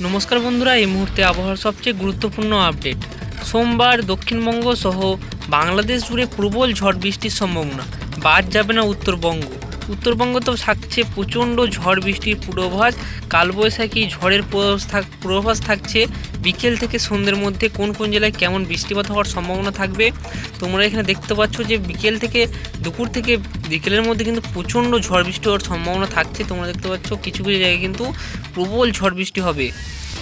নমস্কার বন্ধুরা, এই মুহূর্তে আবহাওয়ার সবচেয়ে গুরুত্বপূর্ণ আপডেট। সোমবার দক্ষিণবঙ্গ সহ বাংলাদেশ জুড়ে প্রবল ঝড় বৃষ্টির সম্ভাবনা। বাদ যাবে না উত্তরবঙ্গ। উত্তরবঙ্গ তো থাকছে প্রচণ্ড ঝড় বৃষ্টির পূর্বাভাস। কালবৈশাখী ঝড়ের পূর্বাভাস থাক- থাকছে বিকেল থেকে সন্ধ্যের মধ্যে কোন কোন জেলায় কেমন বৃষ্টিপাত হওয়ার সম্ভাবনা থাকবে? তোমরা এখানে দেখতে পাচ্ছ যে বিকেল থেকে দুপুর থেকে বিকেলের মধ্যে কিন্তু প্রচণ্ড ঝড় বৃষ্টি হওয়ার সম্ভাবনা থাকছে। তোমরা দেখতে পাচ্ছ কিছু কিছু জায়গায় কিন্তু প্রবল ঝড় বৃষ্টি হবে।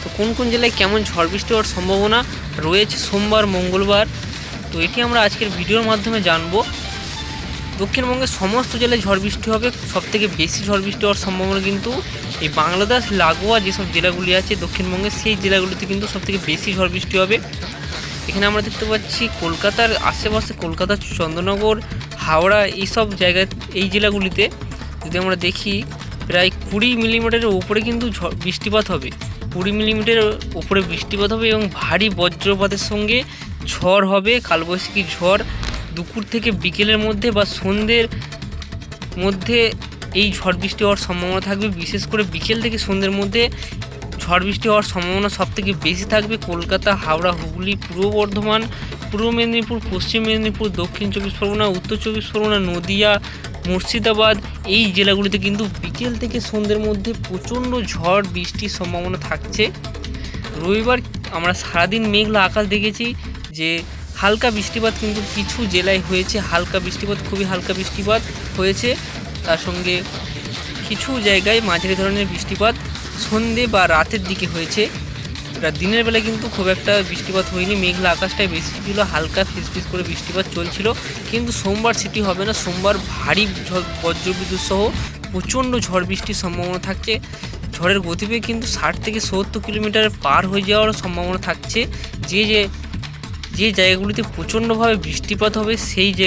তো কোন কোন জেলায় কেমন ঝড় বৃষ্টি হওয়ার সম্ভাবনা রয়েছে? সোমবার, মঙ্গলবার। তো এটি আমরা আজকের ভিডিওর মাধ্যমে জানব। দক্ষিণবঙ্গের সমস্ত জেলায় ঝড় বৃষ্টি হবে। সবথেকে বেশি ঝড় বৃষ্টি হওয়ার সম্ভাবনা কিন্তু এই বাংলাদেশ, লাগোয়া যেসব জেলাগুলি আছে দক্ষিণবঙ্গের, সেই জেলাগুলিতে কিন্তু সবথেকে বেশি ঝড় বৃষ্টি হবে। এখানে আমরা দেখতে পাচ্ছি কলকাতার আশেপাশে কলকাতা চন্দ্রনগর হাওড়া এইসব জায়গায়, এই জেলাগুলিতে যদি আমরা দেখি, প্রায় কুড়ি মিলিমিটারের উপরে কিন্তু ঝড় বৃষ্টিপাত হবে। কুড়ি মিলিমিটারের উপরে বৃষ্টিপাত হবে এবং ভারী বজ্রপাতের সঙ্গে ঝড় হবে, কালবৈশাখী ঝড়। দুপুর থেকে বিকেলের মধ্যে বা সন্ধ্যের মধ্যে এই ঝড় বৃষ্টি হওয়ার সম্ভাবনা থাকবে। বিশেষ করে বিকেল থেকে সন্ধ্যের মধ্যে ঝড় বৃষ্টি হওয়ার সম্ভাবনা সবথেকে বেশি থাকবে কলকাতা, হাওড়া, হুগলি, পূর্ব বর্ধমান, পূর্ব মেদিনীপুর, পশ্চিম মেদিনীপুর, দক্ষিণ চব্বিশ পরগনা, উত্তর চব্বিশ পরগনা, নদিয়া, মুর্শিদাবাদ এই জেলাগুলিতে কিন্তু বিকেল থেকে সন্ধ্যের মধ্যে প্রচণ্ড ঝড় বৃষ্টির সম্ভাবনা থাকছে। রবিবার আমরা সারাদিন মেঘলা আকাশ দেখেছি যে হালকা বৃষ্টিপাত কিন্তু কিছু জেলায় হয়েছে, হালকা বৃষ্টিপাত, খুবই হালকা বৃষ্টিপাত হয়েছে। তার সঙ্গে কিছু জায়গায় মাঝারি ধরনের বৃষ্টিপাত সন্ধে বা রাতের দিকে হয়েছে। দিনের বেলা কিন্তু খুব একটা বৃষ্টিপাত হয়নি, মেঘলা আকাশটাই বেশি ছিল হালকা ফিসফিস করে বৃষ্টিপাত চলছিল। কিন্তু সোমবার সেটি হবে না, সোমবার ভারী বজ্রবিদ্যুৎ সহ প্রচণ্ড ঝড় বৃষ্টির সম্ভাবনা থাকছে। ঝড়ের গতিবেগ কিন্তু ষাট থেকে সত্তর কিলোমিটার পার হয়ে যাওয়ার সম্ভাবনা থাকছে। যে যে যে জায়গাগুলিতে প্রচণ্ডভাবে বৃষ্টিপাত হবে, সেই যে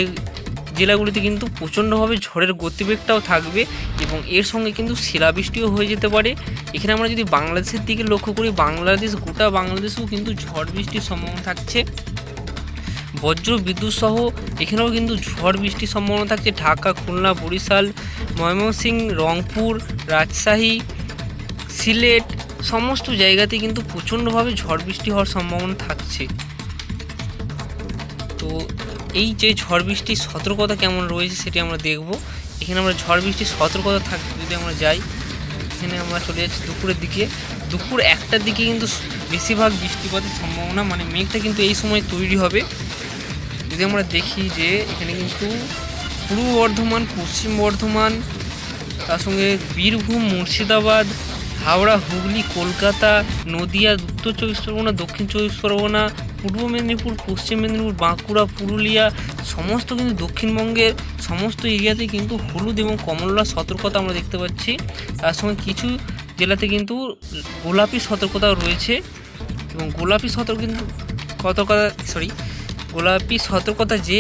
জেলাগুলিতে কিন্তু প্রচণ্ডভাবে ঝড়ের গতিবেগটাও থাকবে এবং এর সঙ্গে কিন্তু শিলাবৃষ্টিও হয়ে যেতে পারে। এখানে আমরা যদি বাংলাদেশের দিকে লক্ষ্য করি, বাংলাদেশ, গোটা বাংলাদেশেও কিন্তু ঝড় বৃষ্টির সম্ভাবনা থাকছে। বজ্র, বিদ্যুৎ সহ এখানেও কিন্তু ঝড় বৃষ্টির সম্ভাবনা থাকছে। ঢাকা, খুলনা, বরিশাল, ময়মনসিংহ, রংপুর, রাজশাহী, সিলেট, সমস্ত জায়গাতে কিন্তু প্রচণ্ডভাবে ঝড় বৃষ্টি হওয়ার সম্ভাবনা থাকছে। তো এই যে ঝড় বৃষ্টির সতর্কতা কেমন রয়েছে সেটি আমরা দেখব। এখানে আমরা ঝড় বৃষ্টির সতর্কতা থাকবে যদি আমরা যাই, এখানে আমরা চলে যাচ্ছি দুপুরের দিকে। দুপুর একটার দিকে কিন্তু বেশিরভাগ বৃষ্টিপাতের সম্ভাবনা মানে মেঘটা কিন্তু এই সময় তৈরি হবে। যদি আমরা দেখি যে এখানে কিন্তু পূর্ব বর্ধমান, পশ্চিম বর্ধমান, তার সঙ্গে বীরভূম, মুর্শিদাবাদ হাওড়া, হুগলি, কলকাতা, নদিয়া, উত্তর চব্বিশ পরগনা, দক্ষিণ চব্বিশ পরগনা, পূর্ব মেদিনীপুর, পশ্চিম মেদিনীপুর, বাঁকুড়া, পুরুলিয়া, সমস্ত কিন্তু দক্ষিণবঙ্গের সমস্ত এরিয়াতে কিন্তু হলুদ এবং কমলা সতর্কতা আমরা দেখতে পাচ্ছি। তার সঙ্গে কিছু জেলাতে কিন্তু গোলাপি সতর্কতাও রয়েছে এবং গোলাপি সতর্ক কিন্তু সতর্কতা সরি গোলাপি সতর্কতা যে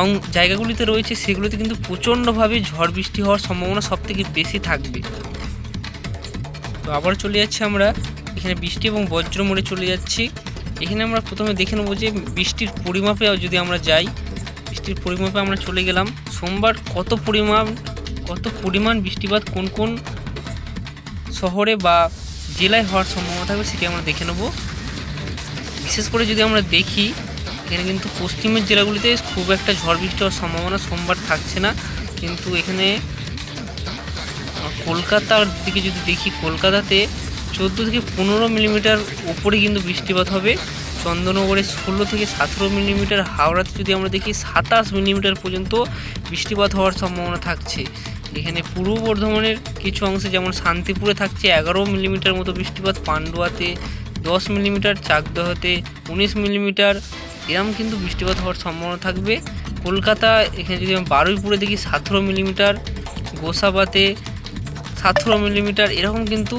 অং, জায়গাগুলিতে রয়েছে সেগুলিতে কিন্তু প্রচণ্ডভাবে ঝড় বৃষ্টি হওয়ার সম্ভাবনা সবথেকে বেশি থাকবে। আবার চলে যাচ্ছি আমরা। এখানে বৃষ্টি এবং বজ্র মোড়ে চলে যাচ্ছি। এখানে আমরা প্রথমে দেখে নেব যে বৃষ্টির পরিমাপে যদি আমরা যাই, বৃষ্টির পরিমাপে আমরা চলে গেলাম। সোমবার কত পরিমাণ কত পরিমাণ বৃষ্টিপাত কোন কোন শহরে বা জেলায় হওয়ার সম্ভাবনা থাকবে সেটি আমরা দেখে নেব। বিশেষ করে যদি আমরা দেখি, এখানে কিন্তু পশ্চিমের জেলাগুলিতে খুব একটা ঝড় বৃষ্টি হওয়ার সম্ভাবনা সোমবার থাকছে না। কিন্তু এখানে কলকাতার দিকে যদি দেখি, কলকাতাতে চোদ্দ থেকে পনেরো মিলিমিটার উপরে কিন্তু বৃষ্টিপাত হবে। চন্দননগরে ষোলো থেকে সতেরো মিলিমিটার, হাওড়াতে যদি আমরা দেখি, সাতাশ মিলিমিটার পর্যন্ত বৃষ্টিপাত হওয়ার সম্ভাবনা থাকছে। এখানে পূর্ব বর্ধমানের কিছু অংশে যেমন শান্তিপুরে থাকছে, এগারো মিলিমিটার মতো বৃষ্টিপাত। পান্ডুয়াতে দশ মিলিমিটার, চাকদহতে উনিশ মিলিমিটার। এরম কিন্তু বৃষ্টিপাত হওয়ার সম্ভাবনা থাকবে। কলকাতা, এখানে যদি আমি বারুইপুরে দেখি, সতেরো মিলিমিটার। গোসাবাতে সতেরো মিলিমিটার, এরকম কিন্তু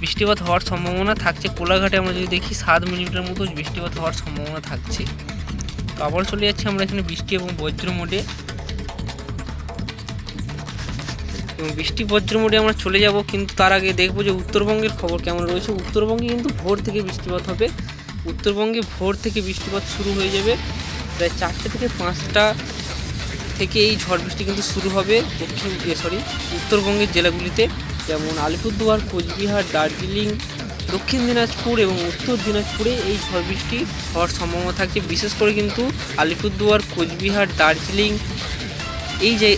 বৃষ্টিপাত হওয়ার সম্ভাবনা থাকছে। কোলাঘাটে আমরা যদি দেখি, সাত মিলিমিটার মতো বৃষ্টিপাত হওয়ার সম্ভাবনা থাকছে। তো আবার চলে যাচ্ছি আমরা এখানে বৃষ্টি এবং বজ্র মোডে। এবং বৃষ্টি, বজ্র মোডে আমরা চলে যাব, কিন্তু তার আগে দেখব যে উত্তরবঙ্গের খবর কেমন রয়েছে। উত্তরবঙ্গে কিন্তু ভোর থেকে বৃষ্টিপাত হবে। উত্তরবঙ্গে ভোর থেকে বৃষ্টিপাত শুরু হয়ে যাবে প্রায় চারটে থেকে পাঁচটা থেকে এই ঝড় বৃষ্টি কিন্তু শুরু হবে দক্ষিণ সরি উত্তরবঙ্গের জেলাগুলিতে, যেমন আলিপুরদুয়ার, কোচবিহার, দার্জিলিং, দক্ষিণ দিনাজপুর এবং উত্তর দিনাজপুরে এই ঝড় বৃষ্টি হওয়ার সম্ভাবনা থাকছে। বিশেষ করে কিন্তু আলিপুরদুয়ার, কোচবিহার, দার্জিলিং, এই যে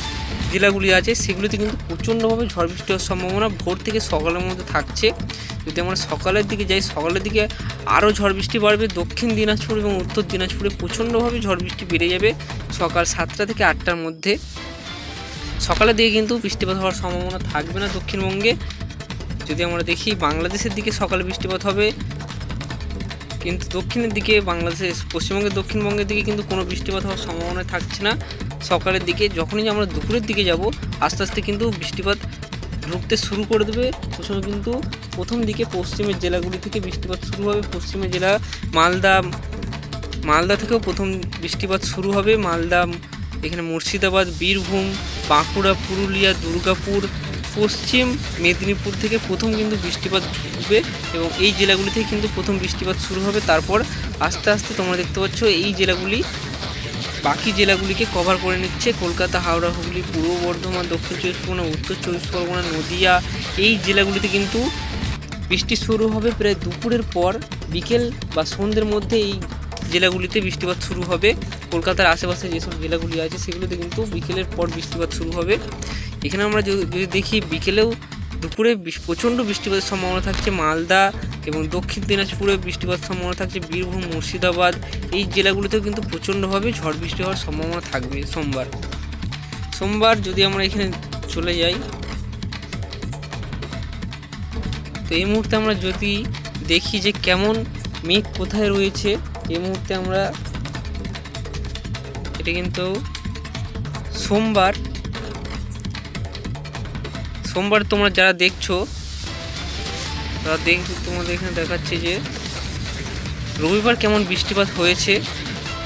জেলাগুলি আছে, সেগুলিতে কিন্তু প্রচণ্ডভাবে ঝড় বৃষ্টি হওয়ার সম্ভাবনা ভোর থেকে সকালের মধ্যে থাকছে। যদি আমরা সকালের দিকে যাই, সকালের দিকে আরও ঝড় বৃষ্টি বাড়বে। দক্ষিণ দিনাজপুর এবং উত্তর দিনাজপুরে প্রচণ্ডভাবে ঝড় বৃষ্টি বেড়ে যাবে সকাল সাতটা থেকে আটটার মধ্যে। সকালের দিকে কিন্তু বৃষ্টিপাত হওয়ার সম্ভাবনা থাকবে না দক্ষিণবঙ্গে। যদি আমরা দেখি, বাংলাদেশের দিকে সকালে বৃষ্টিপাত হবে। কিন্তু দক্ষিণের দিকে বাংলাদেশ পশ্চিমবঙ্গের দক্ষিণবঙ্গের দিকে কিন্তু কোনো বৃষ্টিপাত হওয়ার সম্ভাবনা থাকছে না। সকালের দিকে, যখনই আমরা দুপুরের দিকে যাব, আস্তে আস্তে কিন্তু বৃষ্টিপাত ঢুকতে শুরু করে দেবে। প্রথমে কিন্তু প্রথম দিকে পশ্চিমের জেলাগুলি থেকে বৃষ্টিপাত শুরু হবে। পশ্চিমের জেলা মালদা মালদা থেকেও প্রথম বৃষ্টিপাত শুরু হবে। মালদা, এখানে মুর্শিদাবাদ, বীরভূম, বাঁকুড়া, পুরুলিয়া, দুর্গাপুর, পশ্চিম মেদিনীপুর থেকে প্রথম কিন্তু বৃষ্টিপাত ঢুকবে এবং এই জেলাগুলি থেকে কিন্তু প্রথম বৃষ্টিপাত শুরু হবে। তারপর আস্তে আস্তে তোমরা দেখতে পাচ্ছ এই জেলাগুলি বাকি জেলাগুলিকে কভার করে নিচ্ছে কলকাতা, হাওড়া, হুগলি, পূর্ব বর্ধমান, দক্ষিণ চব্বিশ পরগনা, উত্তর চব্বিশ পরগনা, নদিয়া। এই জেলাগুলিতে কিন্তু বৃষ্টি শুরু হবে প্রায় দুপুরের পর বিকেল বা সন্ধ্যের মধ্যে এই জেলাগুলিতে বৃষ্টিপাত শুরু হবে। কলকাতার আশেপাশে যেসব জেলাগুলি আছে সেগুলোতে কিন্তু বিকেলের পর বৃষ্টিপাত শুরু হবে। এখানে আমরা যদি দেখি বিকেলেও দুপুরে প্রচণ্ড বৃষ্টিপাতের সম্ভাবনা থাকছে মালদা এবং দক্ষিণ দিনাজপুরে বৃষ্টিপাত সম্ভাবনা থাকছে বীরভূম, মুর্শিদাবাদ। এই জেলাগুলিতেও কিন্তু প্রচণ্ডভাবে ঝড় বৃষ্টি হওয়ার সম্ভাবনা থাকবে সোমবার। সোমবার যদি আমরা এখানে চলে যাই, তো এই মুহূর্তে আমরা যদি দেখি যে কেমন মেঘ কোথায় রয়েছে, এই মুহূর্তে আমরা এটা কিন্তু সোমবার সোমবার তোমরা যারা দেখছ, তারা দেখ, তোমাদের এখানে দেখাচ্ছে যে রবিবার কেমন বৃষ্টিপাত হয়েছে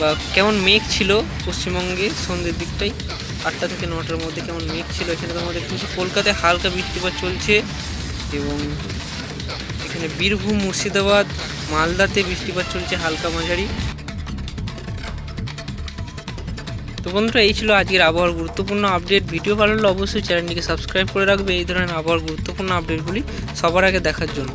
বা কেমন মেঘ ছিল পশ্চিমবঙ্গে, সন্ধ্যের দিকটাই। আটটা থেকে নটার মধ্যে কেমন মেঘ ছিল, এখানে তোমরা দেখতে কলকাতায় হালকা বৃষ্টিপাত চলছে এবং এখানে বীরভূম, মুর্শিদাবাদ, মালদাতে বৃষ্টিপাত চলছে হালকা মাঝারি। তো বন্ধুরা, এই ছিল আজকের আবহাওয়ার গুরুত্বপূর্ণ আপডেট ভিডিও ভালো লাগলে অবশ্যই চ্যানেলটিকে সাবস্ক্রাইব করে রাখবে। এই ধরনের আবহাওয়ার গুরুত্বপূর্ণ আপডেটগুলি সবার আগে দেখার জন্য।